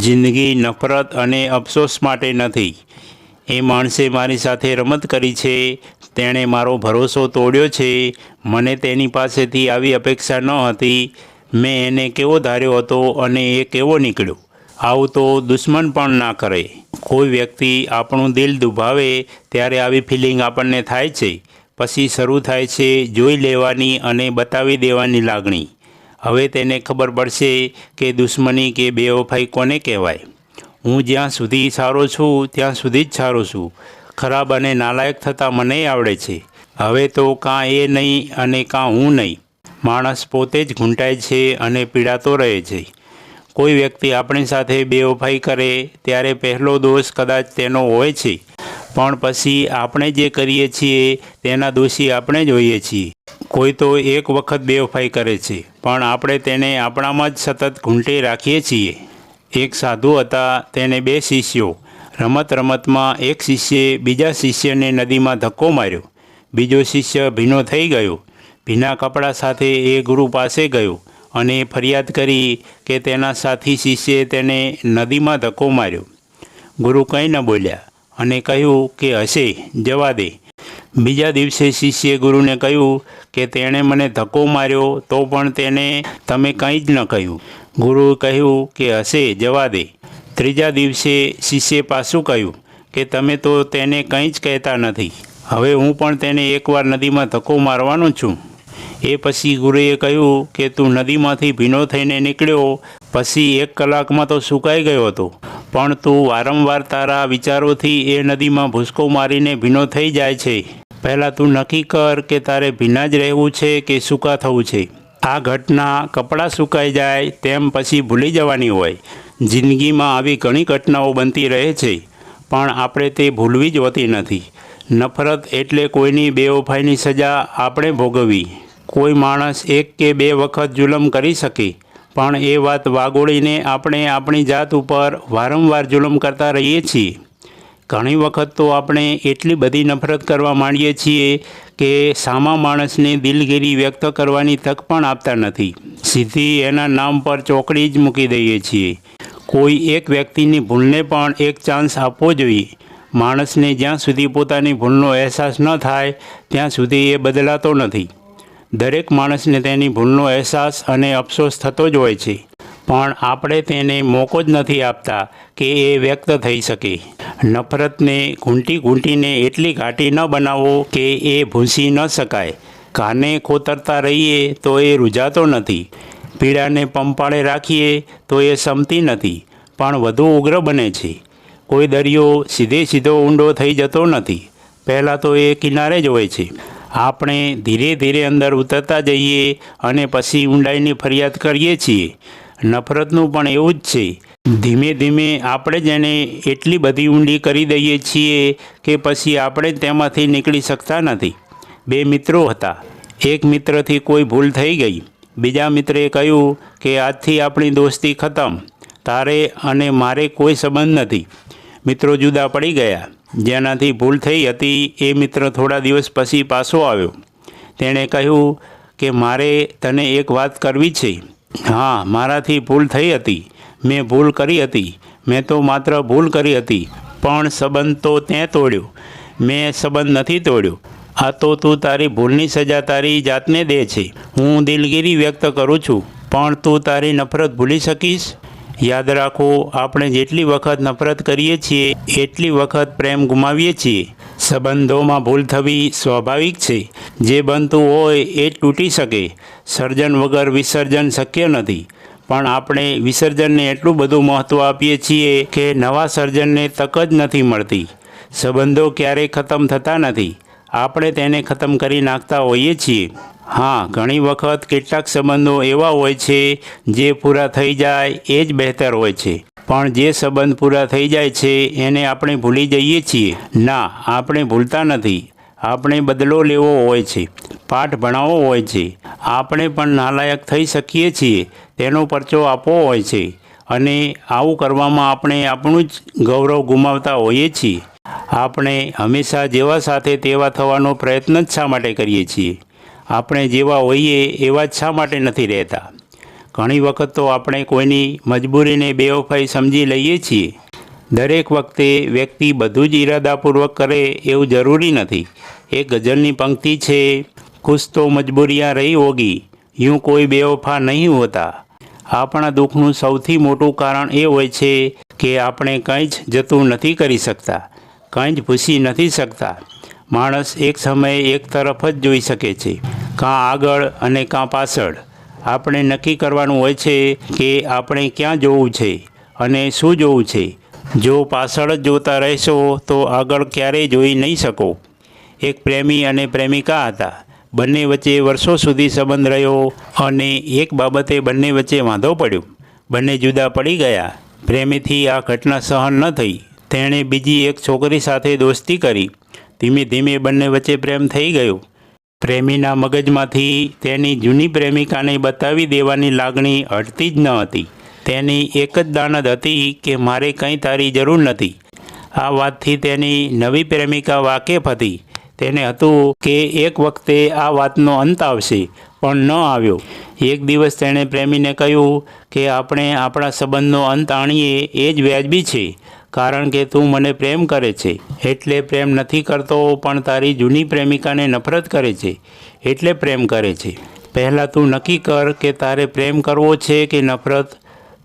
જિંદગી નફરત અને અફસોસ માટે નથી. એ માણસે મારી સાથે રમત કરી છે, તેણે મારો ભરોસો તોડ્યો છે, મને તેની પાસેથી આવી અપેક્ષા ન હતી. મેં એને કેવો ધાર્યો હતો અને એ કેવો નીકળ્યો? આવું તો દુશ્મન પણ ના કરે. કોઈ વ્યક્તિ આપણું દિલ દુભાવે ત્યારે આવી ફિલિંગ આપણને થાય છે. પછી શરૂ થાય છે, જોઈ લેવાની અને બતાવી દેવાની લાગણી. હવે તેને ખબર પડશે કે દુશ્મની કે બેવફાઈ કોને કહેવાય? હું જ્યાં સુધી સારો છું, ત્યાં સુધી જ સારો છું. ખરાબ અને નાલાયક થતાં મને આવડે છે. હવે તો કાં એ નહીં અને કાં હું નહીં. માણસ પોતે જ ઘૂંટાય છે અને પીડાતો રહે છે. કોઈ વ્યક્તિ આપણી સાથે બેવફાઈ કરે, ત્યારે પહેલો દોષ કદાચ તેનો હોય છે. પણ પછી આપણે જે કરીએ છીએ, તેના દોષી આપણે જ હોઈએ છીએ. કોઈ તો એક વખત બેવફાઈ કરે છે, પણ આપણે તેને આપણામાં જ સતત ઘૂંટે રાખીએ છીએ. એક સાધુ હતા, તેને બે શિષ્યો. રમત રમતમાં એક શિષ્યે બીજા શિષ્યને નદીમાં ધક્કો માર્યો. બીજો શિષ્ય ભીનો થઈ ગયો. ભીના કપડાં સાથે એ ગુરુ પાસે ગયો અને ફરિયાદ કરી કે તેના સાથી શિષ્યે તેને નદીમાં ધક્કો માર્યો. ગુરુ કંઈ ન બોલ્યા. અને કહ્યું કે હશે, જવા દે. બીજા દિવસે શિષ્યે ગુરુને કહ્યું કે તેણે મને ધક્કો માર્યો તો પણ તેને તમે કંઈ જ ન કહ્યું. ગુરુએ કહ્યું કે હશે, જવા દે. ત્રીજા દિવસે શિષ્યે પાછું કહ્યું કે તમે તો તેને કંઈ જ કહેતા નથી. હવે હું પણ તેને એકવાર નદીમાં ધક્કો મારવાનો છું. એ પછી ગુરુએ કહ્યું કે તું નદીમાંથી ભીનો થઈને નીકળ્યો, પછી એક કલાકમાં તો સુકાઈ ગયો હતો. પણ તું વારંવાર તારા વિચારોથી એ નદીમાં ભૂસકો મારીને ભીનો થઈ જાય છે. પહેલાં તું નક્કી કર કે તારે ભીના જ રહેવું છે કે સૂકા થવું છે. આ ઘટના કપડાં સુકાઈ જાય તેમ પછી ભૂલી જવાની હોય. જિંદગીમાં આવી ઘણી ઘટનાઓ બનતી રહે છે, પણ આપણે તે ભૂલવી જ હોતી નથી. નફરત એટલે કોઈની બેવફાઈની સજા આપણે ભોગવવી. કોઈ માણસ એક કે બે વખત જુલમ કરી શકે પણ એ વાત વાગોળીને આપણે આપણી જાત ઉપર વારંવાર જુલમ કરતા રહીએ છીએ. ઘણી વખત તો આપણે એટલી બધી નફરત કરવા માંડીએ છીએ કે સામા માણસને દિલગીરી વ્યક્ત કરવાની તક પણ આપતા નથી. સીધી એના નામ પર ચોકડી જ મૂકી દઈએ છીએ. કોઈ એક વ્યક્તિની ભૂલને પણ એક ચાન્સ આપવો જોઈએ. માણસને જ્યાં સુધી પોતાની ભૂલનો અહેસાસ ન થાય, ત્યાં સુધી એ બદલાતો નથી. દરેક માણસને તેની ભૂલનો અહેસાસ અને અફસોસ થતો જ હોય છે. પણ આપણે તેને મોકો જ નથી આપતા કે એ વ્યક્ત થઈ શકે. નફરતને ઘૂંટી ઘૂંટીને એટલી ઘાટી ન બનાવો કે એ ભૂંસી ન શકાય. કાને ખોતરતા રહીએ તો એ રૂજાતો નથી. પીડાને પંપાળે રાખીએ તો એ સમતી નથી. પણ વધુ ઉગ્ર બને છે. કોઈ દરિયો સીધે સીધો ઊંડો થઈ જતો નથી. પહેલાં તો એ કિનારે જ હોય છે. આપણે ધીરે ધીરે અંદર ઉતરતા જઈએ અને પછી ઊંડાઈની ફરિયાદ કરીએ છીએ. નફરતનું પણ એવું જ છે. ધીમે ધીમે આપણે જ એને એટલી બધી ઊંડી કરી દઈએ છીએ કે પછી આપણે તેમાંથી નીકળી શકતા નથી. બે મિત્રો હતા. એક મિત્રથી કોઈ ભૂલ થઈ ગઈ. બીજા મિત્રે કહ્યું કે આજથી આપણી દોસ્તી ખતમ. તારે અને મારે કોઈ સંબંધ નથી. મિત્રો જુદા પડી ગયા. જેનાથી ભૂલ થઈ હતી એ મિત્ર થોડા દિવસ પછી પાછો આવ્યો. તેણે કહ્યું કે મારે તને એક વાત કરવી છે. હા, મારાથી ભૂલ થઈ હતી. મેં ભૂલ કરી હતી. મેં તો માત્ર ભૂલ કરી હતી, પણ સંબંધ તો તે તોડ્યો. મેં સંબંધ નથી તોડ્યો. આ તો તું તારી ભૂલની સજા તારી જાતને દે છે. હું દિલગીરી વ્યક્ત કરું છું, પણ તું તારી નફરત ભૂલી શકીશ? યાદ રાખો, આપણે જેટલી વખત નફરત કરીએ છીએ, એટલી વખત પ્રેમ ગુમાવીએ છીએ. સંબંધોમાં ભૂલ થવી સ્વાભાવિક છે. જે બનતું હોય એ તૂટી શકે. સર્જન વગર વિસર્જન શક્ય નથી. પણ આપણે વિસર્જનને એટલું બધું મહત્ત્વ આપીએ છીએ કે નવા સર્જનને તક જ નથી મળતી. સંબંધો ક્યારેય ખતમ થતા નથી. આપણે તેને ખતમ કરી નાખતા હોઈએ છીએ. હા, ઘણી વખત કેટલાક સંબંધો એવા હોય છે જે પૂરા થઈ જાય એ જ બહેતર હોય છે. પણ જે સંબંધ પૂરા થઈ જાય છે એને આપણે ભૂલી જઈએ છીએ. ના, આપણે ભૂલતા નથી. આપણે બદલો લેવો હોય છે. પાઠ ભણાવવો હોય છે. આપણે પણ નાલાયક થઈ શકીએ છીએ. તેનો પરચો આપવો હોય છે. અને આવું કરવામાં આપણે આપણું જ ગૌરવ ગુમાવતા હોઈએ છીએ. આપણે હંમેશા જેવા સાથે તેવા થવાનો પ્રયત્ન જ શા માટે કરીએ છીએ? આપણે જેવા હોઈએ એવા જ શા માટે નથી રહેતા? ઘણી વખત તો આપણે કોઈની મજબૂરીને બેવફાઈ સમજી લઈએ છીએ. દરેક વખતે વ્યક્તિ બધું જ ઈરાદાપૂર્વક કરે એવું જરૂરી નથી. એ ગઝલની પંક્તિ છે, ખુશ તો મજબૂરિયા રહી હોગી, યું કોઈ બેવફા નહીં હોતા. આપણા દુઃખનું સૌથી મોટું કારણ એ હોય છે કે આપણે કંઈ જ જતું નથી કરી શકતા, કંઈ જ ભૂસી નથી શકતા. માણસ એક સમયે એક તરફ જ જોઈ શકે છે. કાં આગળ અને કાં પાછળ. આપણે નક્કી કરવાનું હોય છે કે આપણે ક્યાં જોવું છે અને શું જોવું છે. જો પાછળ જ જોતા રહેશો તો આગળ ક્યારેય જોઈ નહીં શકો. એક પ્રેમી અને પ્રેમિકા હતા. બંને વચ્ચે વર્ષો સુધી સંબંધ રહ્યો અને એક બાબતે બંને વચ્ચે વાંધો પડ્યો. બંને જુદા પડી ગયા. પ્રેમીથી આ ઘટના સહન ન થઈ. તેણે બીજી એક છોકરી સાથે દોસ્તી કરી. ધીમે ધીમે બંને વચ્ચે પ્રેમ થઈ ગયો. પ્રેમીના મગજમાંથી તેની જૂની પ્રેમિકાને બતાવી દેવાની લાગણી હટતી જ ન હતી. તેની એક જ દાનદ હતી કે મારે કંઈ તારી જરૂર નથી. આ વાતથી તેની નવી પ્રેમિકા વાકેફ હતી. તેને હતું કે એક વખતે આ વાતનો અંત આવશે, પણ ન આવ્યો. એક દિવસ તેણે પ્રેમીને કહ્યું કે આપણે આપણા સંબંધનો અંત આણીએ, એ જ વ્યાજબી છે. કારણ કે તું મને પ્રેમ કરે છે. એટલે પ્રેમ નથી કરતો, પણ તારી જૂની પ્રેમિકાને નફરત કરે છે. એટલે પ્રેમ કરે છે. પહેલાં તું નક્કી કર કે તારે પ્રેમ કરવો છે કે નફરત.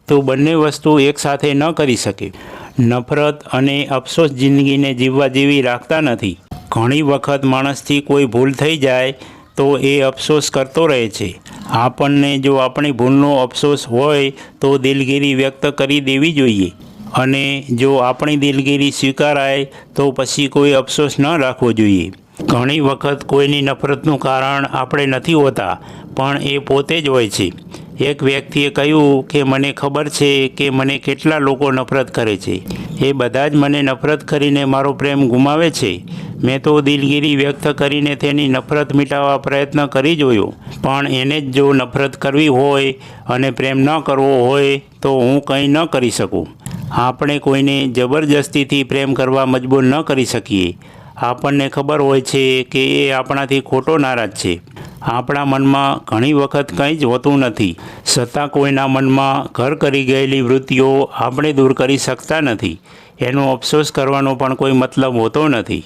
તું બંને વસ્તુ એકસાથે ન કરી શકે. નફરત અને અફસોસ જિંદગીને જીવવા જેવી રાખતા નથી. ઘણી વખત માણસથી કોઈ ભૂલ થઈ જાય, તો એ અફસોસ કરતો રહે છે. આપણને જો આપણી ભૂલનો અફસોસ હોય, તો દિલગીરી વ્યક્ત કરી દેવી જોઈએ. અને જો આપણી દિલગીરી સ્વીકારાય, તો પછી કોઈ અફસોસ ન રાખવો જોઈએ. ઘણી વખત કોઈની નફરતનું કારણ આપણે નથી હોતા, પણ એ પોતે જ હોય છે. એક વ્યક્તિએ કહ્યું કે, મને ખબર છે કે મને કેટલા લોકો નફરત કરે છે. એ બધા જ મને નફરત કરીને મારો પ્રેમ ગુમાવે છે. મેં તો દિલગીરી વ્યક્ત કરીને તેની નફરત મિટાવવા પ્રયત્ન કરી જોયો. પણ એને જ જો નફરત કરવી હોય અને પ્રેમ ન કરવો હોય, તો હું કંઈ ન કરી શકું. આપણે કોઈને જબરજસ્તીથી પ્રેમ કરવા મજબૂર ન કરી શકીએ. આપણને ખબર હોય છે કે એ આપણાથી ખોટો નારાજ છે. આપણા મનમાં ઘણી વખત કંઈ જ હોતું નથી. છતાં કોઈના મનમાં ઘર કરી ગયેલી વૃત્તિઓ આપણે દૂર કરી શકતા નથી. એનો અફસોસ કરવાનો પણ કોઈ મતલબ હોતો નથી.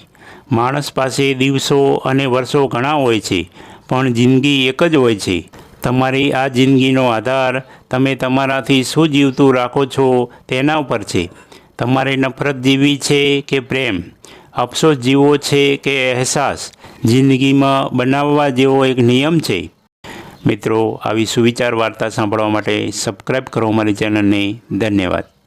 માણસ પાસે દિવસો અને વર્ષો ઘણા હોય છે, પણ જિંદગી એક જ હોય છે. તમારી આ જિંદગીનો આધાર તમે તમારાથી શું જીવતું રાખો છો તેના ઉપર છે. તમારે નફરત જીવી છે કે પ્રેમ? અફસોસ જીવો છે કે અહેસાસ? જિંદગીમાં બનાવવા જેવો એક નિયમ છે. મિત્રો, આવી સુવિચાર વાર્તા સાંભળવા માટે સબસ્ક્રાઈબ કરો મારી ચેનલને ધન્યવાદ.